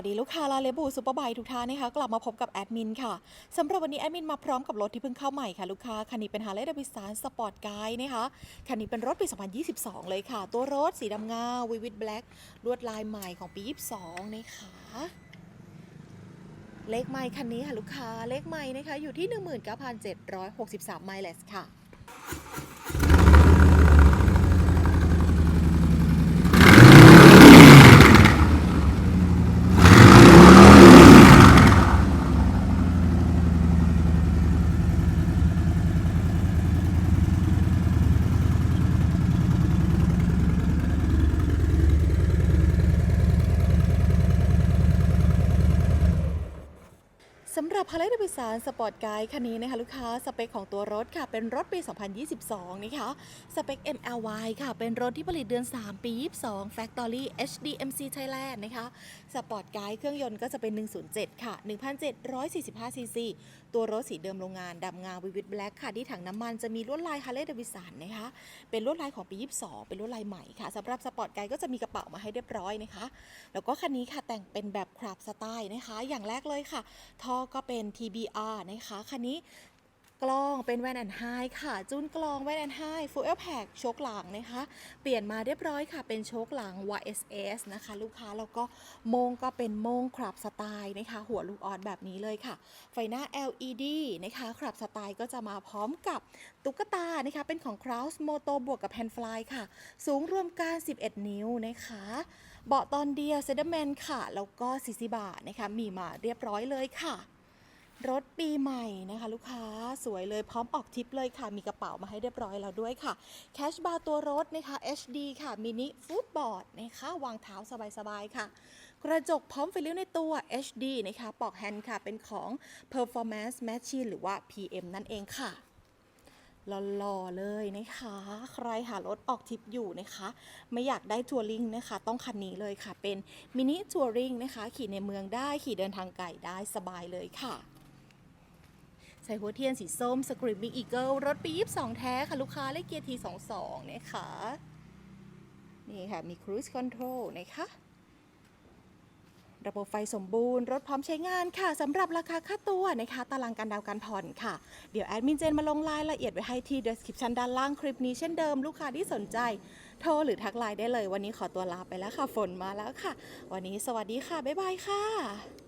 วัสดีลูกค้าลาเลบูซูเปอร์ไบทุกท่านนะคะกลับมาพบกับแอดมินค่ะสำหรับวันนี้แอดมินมาพร้อมกับรถที่เพิ่งเข้าใหม่ค่ะลูกค้าคันนี้เป็น Harley Davidson Sport Guide นะคะคันนี้เป็นรถปี 2022 เลยค่ะ ตัวรถสีดำเงาวิวิ t แบล็กลวดลายใหม่ของปี 22 นะคะเลขไมล์คันนี้ค่ะลูกค้าเลขไมล์นะคะอยู่ที่ 19,763 ไมล์เลสค่ะ สำหรับ Harley Davidson Sport Guide คันนี้นะคะลูกค้าสเปคของตัวรถค่ะ เป็นรถปี 2022 นะคะสเปค MLY ค่ะ เป็นรถที่ผลิตเดือน 3 ปี 22 Factory HDMC Thailand นะคะ Sport Guide เครื่องยนต์ก็จะเป็น 107 ค่ะ 1,745 ซีซีตัวรถสีเดิมโรงงานดำงาวิวิ t แบล็กค่ะ ที่ถังน้ำมันจะมีลวดลาย Harley Davidson นะคะเป็นลวดลายของปี 22 เป็นลวดลายใหม่ค่ะสำหรับ Sport Guide ก็จะมีกระเป๋ามาให้เรียบร้อยนะคะ แล้วก็คันนี้ค่ะแต่งเป็นแบบคราบสไตล์นะคะ อย่างแรกเลยค่ะท่อก็เป็น TBR นะคะคันนี้กล้องเป็นแวนแอนไฮค่ะ จุนกลองแวนแอนไฮฟูเอลแพกโชคหลังนะคะ เปลี่ยนมาเรียบร้อยค่ะ เป็นโชคหลัง YSS นะคะ ลูกค้าแล้วก็โมงก็เป็นโมงคราบสไตล์นะคะ หัวลูกออดแบบนี้เลยค่ะ ไฟหน้า LED นะคะคราบสไตล์ก็จะมาพร้อมกับตุ๊กตานะคะ เป็นของ Kraus Moto บวกกับ h a n d f l y ค่ะ สูงรวมกัน 11 นิ้วนะคะ เบาะตอนเดียวเซเดอร์แมนค่ะ แล้วก็ซิซิบานะคะมีมาเรียบร้อยเลยค่ะ รถปีใหม่นะคะ ลูกค้าสวยเลยพร้อมออกทริปเลยค่ะ มีกระเป๋ามาให้เรียบร้อยแล้วด้วยค่ะแคชบาร์ตัวรถนะคะ HD ค่ะมินิฟุตบอร์ดนะคะวางเท้าสบายๆค่ะ กระจกพร้อมไฟเลี้ยวในตัว HD นะคะปอกแฮนด์ค่ะ เป็นของ Performance Machine หรือว่า PM นั่นเองค่ะหล่อๆเลยนะคะ ใครหารถออกทริปอยู่นะคะ ไม่อยากได้ทัวริงนะคะ ต้องคันนี้เลยค่ะ เป็นมินิทัวริงนะคะ ขี่ในเมืองได้ ขี่เดินทางไกลได้สบายเลยค่ะ ใส่หัวเทียนสีส้ม Screaming Eagle รถปี22แท้ค่ะลูกค้าเลขเกียร์ที22นะคะนี่ค่ะ มี Cruise Control นะคะระบบไฟสมบูรณ์ รถพร้อมใช้งานค่ะสำหรับราคาค่าตัวนะคะ ตารางการดาวน์การผ่อนค่ะ เดี๋ยวแอดมินเจนมาลงรายละเอียดไว้ให้ที่ description ด้านล่างคลิปนี้เช่นเดิมลูกค้าที่สนใจ โทรหรือทักไลน์ได้เลย วันนี้ขอตัวลาไปแล้วค่ะ ฝนมาแล้วค่ะ วันนี้สวัสดีค่ะ บ๊ายบายค่ะ